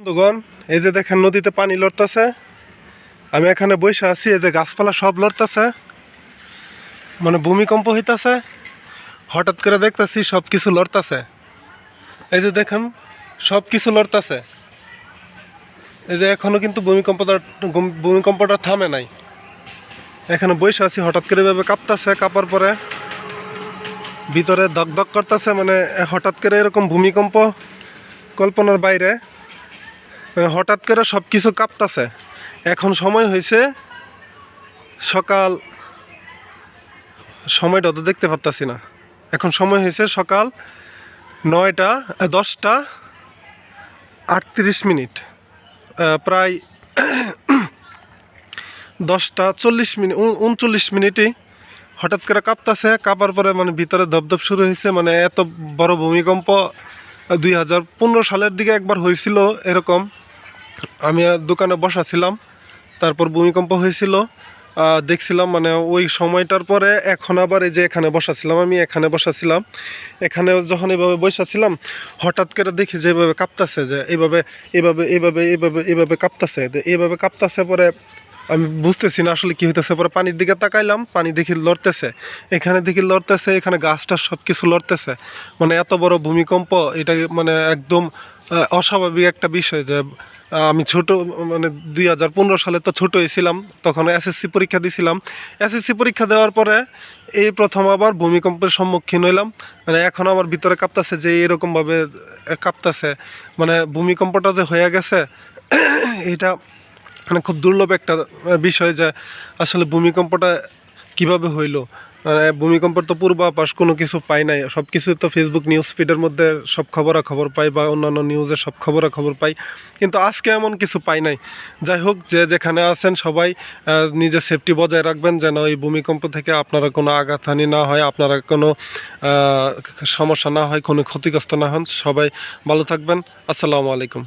বন্ধুগণ, এই যে দেখেন নদীতে পানি লড়তেছে। আমি এখানে বসে আছি, এই যে গাছপালা সব লড়তেছে। মানে ভূমিকম্প হইতাছে। হঠাৎ করে দেখতেছি সব কিছু লড়তেছে। এই যে দেখেন সব কিছু লড়তেছে। এই যে এখনও কিন্তু ভূমিকম্পটা ভূমিকম্পটা থামে নাই। এখানে বসে আছি, হঠাৎ করে এভাবে কাঁপতাছে, কাঁপার পরে ভিতরে দক দক করতেছে। মানে হঠাৎ করে এরকম ভূমিকম্প কল্পনার বাইরে। হঠাৎ করে সব কিছু কাঁপতাছে। এখন সময় হয়েছে সকাল সময়টা তো দেখতে পারতাছি না। এখন সময় হয়েছে সকাল নয়টা দশটা আটত্রিশ মিনিট। প্রায় দশটা চল্লিশ মিনিট উনচল্লিশ মিনিটই হঠাৎ করে কাঁপতাছে। কাঁপার পরে মানে ভিতরে ধপধপ শুরু হয়েছে মানে এত বড় ভূমিকম্প দুই হাজার পনেরো সালের দিকে একবার হয়েছিল এরকম। আমি দোকানে বসা ছিলাম তারপর ভূমিকম্প হয়েছিল দেখছিলাম মানে ওই সময়টার পরে এখন আবার এই যে এখানে বসাছিলাম, আমি এখানে বসাছিলাম। এখানে যখন এইভাবে বসাছিলাম, হঠাৎ করে দেখি যে এইভাবে কাঁপতাছে, যে এইভাবে এইভাবে এইভাবে এইভাবে এইভাবে কাঁপতাছে। এইভাবে কাঁপতাছে পরে আমি বুঝতেছি না আসলে কি হইতেছে। পরে পানির দিকে তাকাইলাম, পানি দেখি লড়তেছে। এখানে দেখি লড়তেছে, এখানে গাছটা সব কিছু লড়তেছে। মানে এত বড় ভূমিকম্প, এটা মানে একদম অস্বাভাবিক একটা বিষয় যে আমি ছোট মানে দুই হাজার পনেরো সালে তো ছোট হয়েছিলাম তখন এসএসসি পরীক্ষা দিয়েছিলাম এসএসসি পরীক্ষা দেওয়ার পরে এই প্রথম আবার ভূমিকম্পের সম্মুখীন হইলাম। মানে এখন আমার ভিতরে কাঁপতাছে যে এরকমভাবে কাঁপতাছে। মানে ভূমিকম্পটা যে হয়ে গেছে, এটা মানে খুব দুর্লভ একটা বিষয় যে আসলে ভূমিকম্পটা কীভাবে হইল। ভূমিকম্পের তো পূর্বাভাস, কোনো কিছু পাই নাই। সব কিছু তো ফেসবুক নিউজ ফিডের মধ্যে সব খবরাখবর পাই বা অন্যান্য নিউজে সব খবরাখবর পাই। কিন্তু আজকে এমন কিছু পাই নাই। যাই হোক, যে যেখানে আছেন সবাই নিজের সেফটি বজায় রাখবেন যেন এই ভূমিকম্প থেকে আপনারা কোনো আঘাতহানি না হয়, আপনারা কোনো সমস্যা না হয়, কোনো ক্ষতিগ্রস্ত না হন। সবাই ভালো থাকবেন। আসসালামু আলাইকুম।